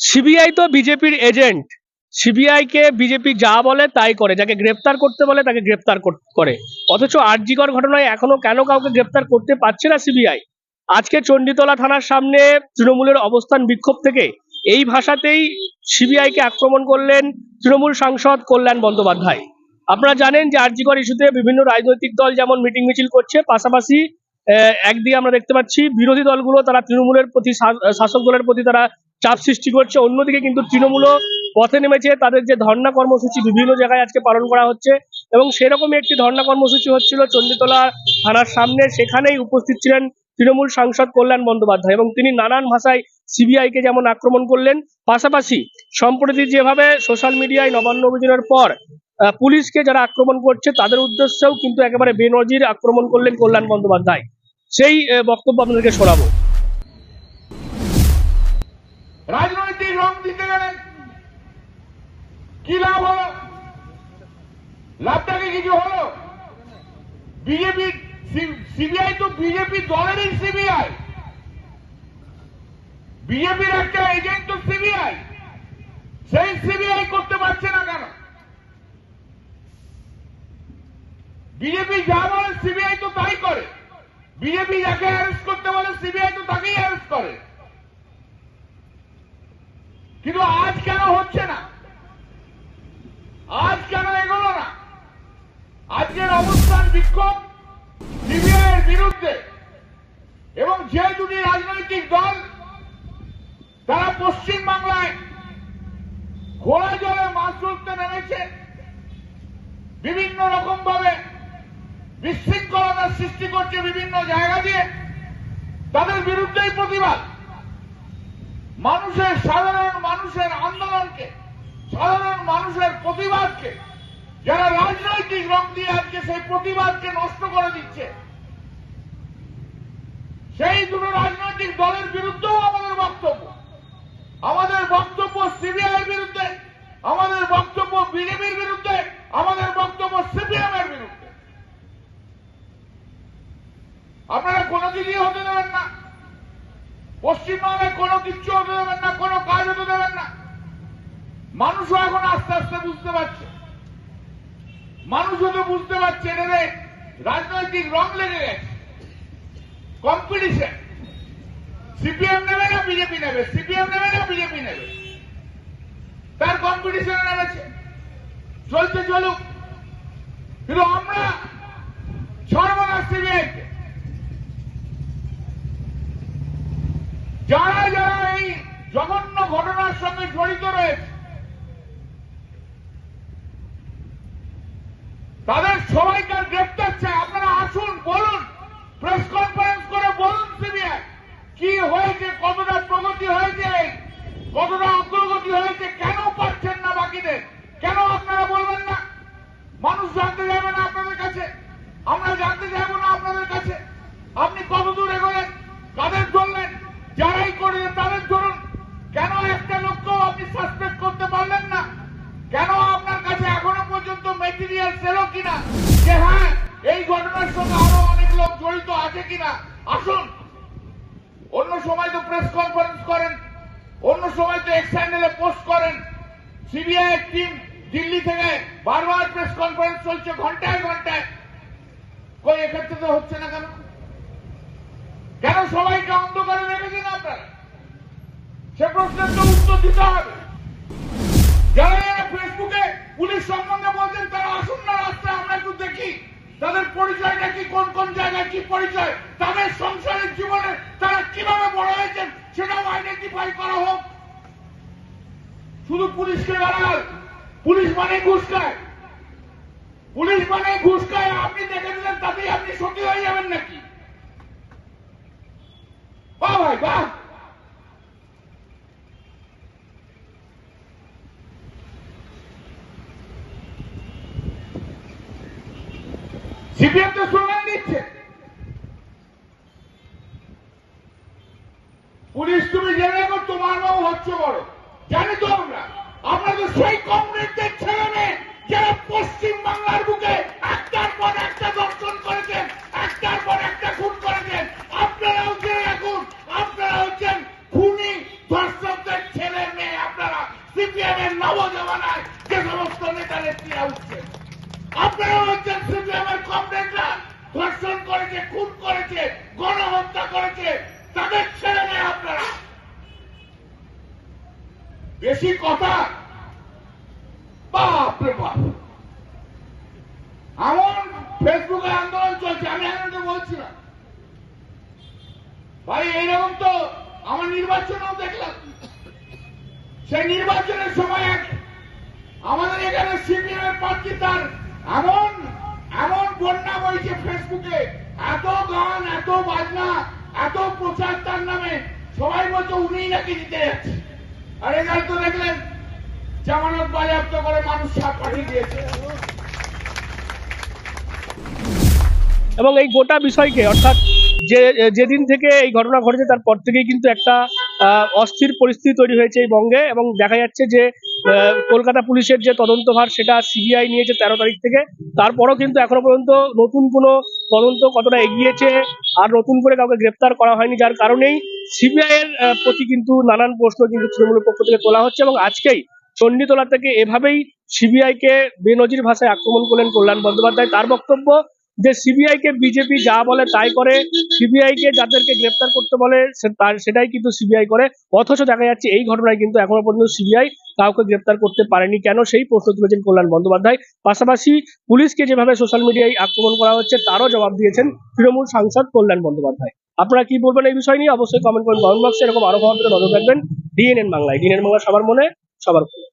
CBI তো বিজেপির agent CBI কে BJP যা বলে তাই করে। যাকে গ্রেপ্তার করতে বলে, তাকে গ্রেপ্তার করে অথচ আরজিকর ঘটনায় এখনও কেন কাউকে গ্রেপ্তার করতে পারছে না সিবিআই আজকে চণ্ডীতলা থানার সামনে তৃণমূলের অবস্থান বিক্ষোভ থেকে। এই ভাষাতেই সিবিআই কে আক্রমণ করলেন তৃণমূল সাংসদ কল্যাণ বন্দ্যোপাধ্যায়। আপনারা জানেন যে আরজিকর ইস্যুতে বিভিন্ন রাজনৈতিক দল যেমন মিটিং মিছিল করছে, পাশাপাশি একদিকে আমরা দেখতে পাচ্ছি বিরোধী দলগুলো তারা তৃণমূলের প্রতি শাসক দলের প্রতি তারা চাপ সৃষ্টি করছে। অন্যদিকে কিন্তু তৃণমূলও পথে নেমেছে। তাদের যে ধর্ণা কর্মসূচি বিভিন্ন জায়গায় আজকে পালন করা হচ্ছে এবং সেরকমই একটি ধর্ণা কর্মসূচি হচ্ছিল চণ্ডীতলা থানার সামনে। সেখানেই উপস্থিত ছিলেন তৃণমূল সাংসদ কল্যাণ বন্দ্যোপাধ্যায় এবং তিনি নানান ভাষায় সিবিআই কে যেমন আক্রমণ করলেন, পাশাপাশি সম্প্রতি যেভাবে সোশ্যাল মিডিয়ায় নবান্ন অভিযানের পর পুলিশকে যারা আক্রমণ করছে, তাদের উদ্দেশ্যেও কিন্তু একেবারে বেনজির আক্রমণ করলেন কল্যাণ বন্দ্যোপাধ্যায়। সেই বক্তব্য আপনাদেরকে শোনাবো। রাজনৈতিক রং দিতে গেলেন কি লাভ হলো? লাভটাকে কিছু হলো? বিজেপি সিবিআই তো বিজেপি দলেরই সিবিআই। বিজেপির একটা এজেন্ট তো সিবিআই। সেই সিবিআই করতে পারছে না কেন? বিজেপি যা বলে সিবিআই তো তাই করে। বিজেপি যাকে অ্যারেস্ট করতে বলে, সিবিআই তো তাকেই অ্যারেস্ট করে। কিন্তু আজ কেন হচ্ছে না? আজ কেন এগোলো না? আজকের অবস্থান বিক্ষোভ সিবিআই এর বিরুদ্ধে, এবং যে দুটি রাজনৈতিক দল তারা পশ্চিম বাংলায় জলে মাছ ধরতে নেমেছে, বিভিন্ন রকম ভাবে বিশৃঙ্খলতার সৃষ্টি করছে বিভিন্ন জায়গা দিয়ে, তাদের বিরুদ্ধেই প্রতিবাদ। মানুষের সাধারণ মানুষের আন্দোলনকে, সাধারণ মানুষের প্রতিবাদকে, যারা রাজনৈতিক রং দিয়ে আজকে সেই প্রতিবাদকে নষ্ট করে দিচ্ছে, সেই দুটো রাজনৈতিক দলের বিরুদ্ধেও আমাদের বক্তব্য। আমাদের বক্তব্য সিবিআই বিরুদ্ধে, আমাদের বক্তব্য বিজেপির বিরুদ্ধে, আমাদের বক্তব্য সিপিএম এর বিরুদ্ধে। আপনারা কোনো দিনই হতে দেবেন না। পশ্চিমবঙ্গে কোনো কিচ্ছু হতে দেবেন না, কোনো কাজ হতে দেবেন না। মানুষও এখন আস্তে আস্তে বুঝতে পারছে। মানুষও তো বুঝতে পারছে এদের রাজনৈতিক রং লেগে গেছে। কম্পিটিশন সিপিএম নেবে না বিজেপি নেবে? সিপিএম নেবে না বিজেপি নেবে? তার কম্পিটিশনে নেমেছে। চলতে চলুক। কিন্তু আমরা ছাড়বো না সিবিআইকে যারা যারা এই জঘন্য সঙ্গে জড়িত রয়েছে। তাদের সবাইকে গ্রেপ্তার চাই। আপনারা আসুন, বলুন প্রেস কনফারেন্স করে বলুন সিবিআই কি হয়েছে, কতটা প্রগতি হয়েছে, কতটা অগ্রগতি হয়েছে কেন পাচ্ছেন না বাকিদের কেন আপনারা বলবেন না মানুষ জানতে যাবে না আপনাদের কাছে আমরা জানতে যাব না আপনাদের কাছে আপনি কত দূর এগোলেন কাদের ধরলেন যারাই করলেন তাদের ধরুন কেন একটা লোককেও আপনি সাসপেক্ট করতে পারলেন না কেন আপনার কাছে এখনও পর্যন্ত মেটেরিয়াল এলো কিনা? যে হ্যাঁ এই ঘটনার সঙ্গে আরও অনেক লোক জড়িত আছে কিনা? আসুন। অন্য সময় তো প্রেস কনফারেন্স করেন। অন্য সময় তো এক্স হ্যান্ডেলে পোস্ট করেন। সিবিআই টিম দিল্লি থেকে বারবার প্রেস কনফারেন্স চলছে ঘন্টায় ঘন্টায়। কই, এক্ষেত্রে তো হচ্ছে না কেন? কেন সবাইকে অন্ধকারে রেখেছেন আপনারা? সে প্রশ্নের তো উত্তর দিতে হবে। যারা ফেসবুকে পুলিশ সম্বন্ধে বলছেন, তারা আসুন না রাস্তায়, আমরা একটু দেখি। তাদের পরিচয়টা কি, কোন কোন জায়গায় কি পরিচয়? তাদের সংসারের জীবনে তারা কীভাবে বড় হয়েছেন, সেটাও আইডেন্টিফাই করা হোক। শুধু পুলিশকে গালাল পুলিশ মানে ঘুষ খায়। পুলিশ মানে ঘুষ খায়। আপনি দেখে দিলেন তাতেই আপনি সত্যি হয়ে যাবেন নাকি? বাহ ভাই, বাহ। সিপিএম তো স্লোগান দিচ্ছে পুলিশ তুমি জেনে তোমার নাম হচ্ছে বড়। জানি তো আমরা। আমরা তো সেই কংগ্রেসদের ছেলে মেয়ে যারা পশ্চিম বাংলার ছেলেকে খুন করেছে, গণহত্যা করেছে, তাদের ছেড়ে নেয় আপনারা। বেশি কথা? বাপ। রে ফেসবুকে আন্দোলন চলছে, আমি আপনাকে বলছি না ভাই, এইরকম তো আমার নির্বাচনেও দেখলাম। সেই নির্বাচনের সময় আমাদের এখানে সিপিএম এর প্রার্থী তার এমন এমন বন্যা বইছে ফেসবুকে এত গান, এত বাজনা, এত প্রচার তার নামে সবাই বলছে উনিই নাকি দিতে যাচ্ছে। আর এখানে তো দেখলেন, জামানত বাজেয়াপ্ত করে মানুষ সাপ পাঠিয়ে দিয়েছে। এবং এই গোটা বিষয়কে, অর্থাৎ যে, যেদিন থেকে এই ঘটনা ঘটেছে তারপর থেকেই কিন্তু একটা অস্থির পরিস্থিতি তৈরি হয়েছে এই বঙ্গে এবং দেখা যাচ্ছে যে কলকাতা পুলিশের যে তদন্তভার, সেটা সিবিআই নিয়েছে তেরো তারিখ থেকে। তারপরও কিন্তু এখনও পর্যন্ত নতুন কোনো তদন্ত কতটা এগিয়েছে আর নতুন করে কাউকে গ্রেপ্তার করা হয়নি যার কারণেই সিবিআই এর প্রতি কিন্তু নানান প্রশ্ন কিন্তু তৃণমূলের পক্ষ থেকে তোলা হচ্ছে এবং আজকেই চণ্ডীতলা থেকে এভাবেই সিবিআই কে বেনজির ভাষায় আক্রমণ করলেন কল্যাণ বন্দ্যোপাধ্যায়। তার বক্তব্য যে সিবিআই কে বিজেপি যা বলে তাই করে সিবিআই কে যাদেরকে গ্রেপ্তার করতে বলে সেটাই কিন্তু সিবিআই করে। অথচ দেখা যাচ্ছে এই ঘটনায় কিন্তু এখনও পর্যন্ত সিবিআই কাউকে গ্রেপ্তার করতে পারেনি। কেন? সেই প্রশ্ন তুলেছেন কল্যাণ বন্দ্যোপাধ্যায়। পাশাপাশি পুলিশকে যেভাবে সোশ্যাল মিডিয়ায় আক্রমণ করা হচ্ছে, তারও জবাব দিয়েছেন তৃণমূল সাংসদ কল্যাণ বন্দ্যোপাধ্যায়। আপনারা কি বলবেন এই বিষয় নিয়ে? অবশ্যই কমেন্ট করুন। কমেন্ট বক্সে এরকম আরও পেতে নজর রাখবেন ডিএনএন বাংলায়। ডিএনএন বাংলা সবার মনে, সবার ফোনে।